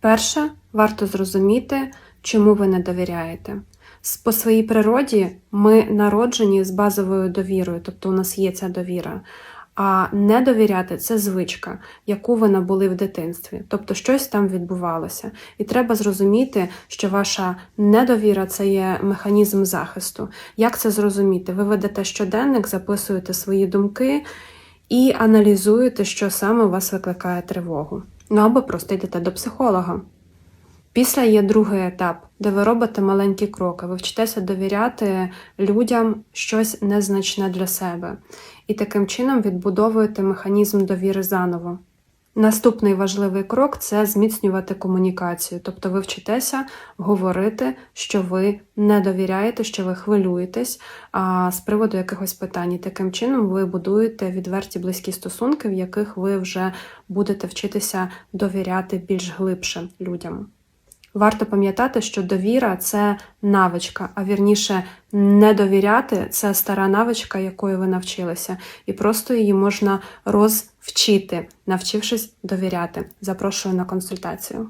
Перше, варто зрозуміти, чому ви не довіряєте. По своїй природі ми народжені з базовою довірою, тобто у нас є ця довіра. А не довіряти це звичка, яку ви набули в дитинстві, тобто щось там відбувалося. І треба зрозуміти, що ваша недовіра це є механізм захисту. Як це зрозуміти? Ви ведете щоденник, записуєте свої думки і аналізуєте, що саме у вас викликає тривогу. Ну або просто йдете до психолога. Після є другий етап, де ви робите маленькі кроки. Ви вчитеся довіряти людям щось незначне для себе. І таким чином відбудовуєте механізм довіри заново. Наступний важливий крок це зміцнювати комунікацію. Тобто ви вчитеся говорити, що ви не довіряєте, що ви хвилюєтесь а, з приводу якихось питань. І таким чином ви будуєте відверті близькі стосунки, в яких ви вже будете вчитися довіряти більш глибше людям. Варто пам'ятати, що довіра це навичка, а вірніше, не довіряти це стара навичка, якою ви навчилися, і просто її можна розвчити, навчившись довіряти. Запрошую на консультацію.